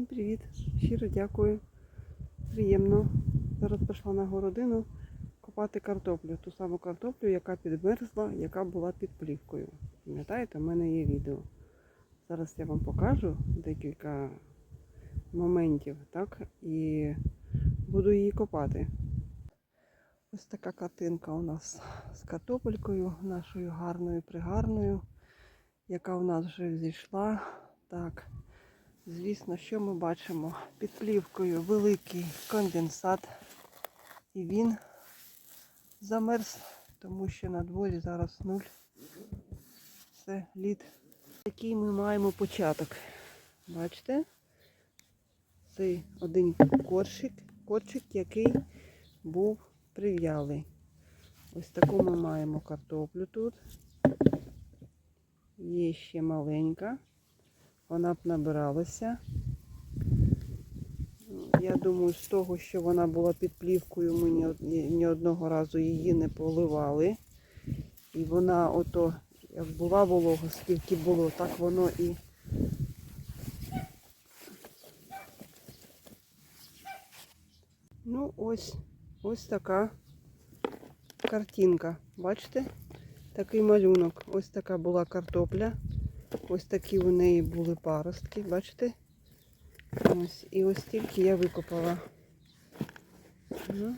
Всім привіт! Щиро дякую. Приємно. Зараз пішла на городину копати картоплю. Ту саму картоплю, яка підмерзла, яка була під плівкою. Пам'ятаєте, в мене є відео. Зараз я вам покажу декілька моментів, так? І буду її копати. Ось така картинка у нас з картопелькою, нашою гарною, пригарною, яка у нас вже зійшла. Так. Звісно, що ми бачимо? Під плівкою великий конденсат. І він замерз, тому що на дворі зараз нуль. Це лід. Такий ми маємо початок. Бачите? Це один корчик, корчик, який був прив'ялий. Ось таку ми маємо картоплю тут. Є ще маленька вона б набиралася. Я думаю, з того, що вона була під плівкою, ми ні, од- ні, ні одного разу її не поливали. І вона ото, як була волога, скільки було, так воно і. Ну, ось, ось така картинка. Бачите? Такий малюнок. Ось така була картопля. Ось такі у неї були паростки, бачите? Ось, і ось тільки я викопала. Ну,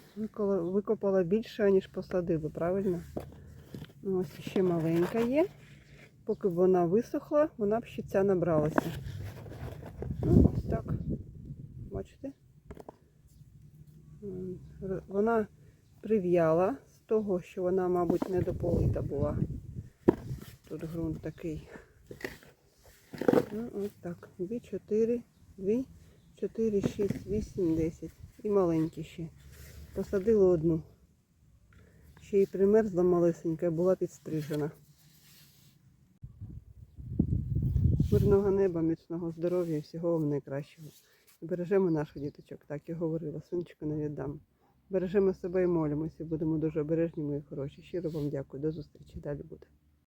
викопала більше, ніж посадили, правильно? Ну, Ось ще маленька є. Поки б вона висохла, вона б ще ця набралася. Ну, ось так. Бачите? Вона прив'яла з того, що вона, мабуть, недополита була. Тут ґрунт такий. Ну, ось так. 2, 4, 2, 4, 6, 8, 10. І маленькі ще. Посадила одну. Ще й примерзла малесенька була підстрижена. Мирного неба, міцного здоров'я всього вам найкращого. Бережемо наших діточок, так і говорила, сонечко не віддам. Бережемо себе і молимося, будемо дуже обережні, мої хороші. Щиро вам дякую. До зустрічі. Далі буде.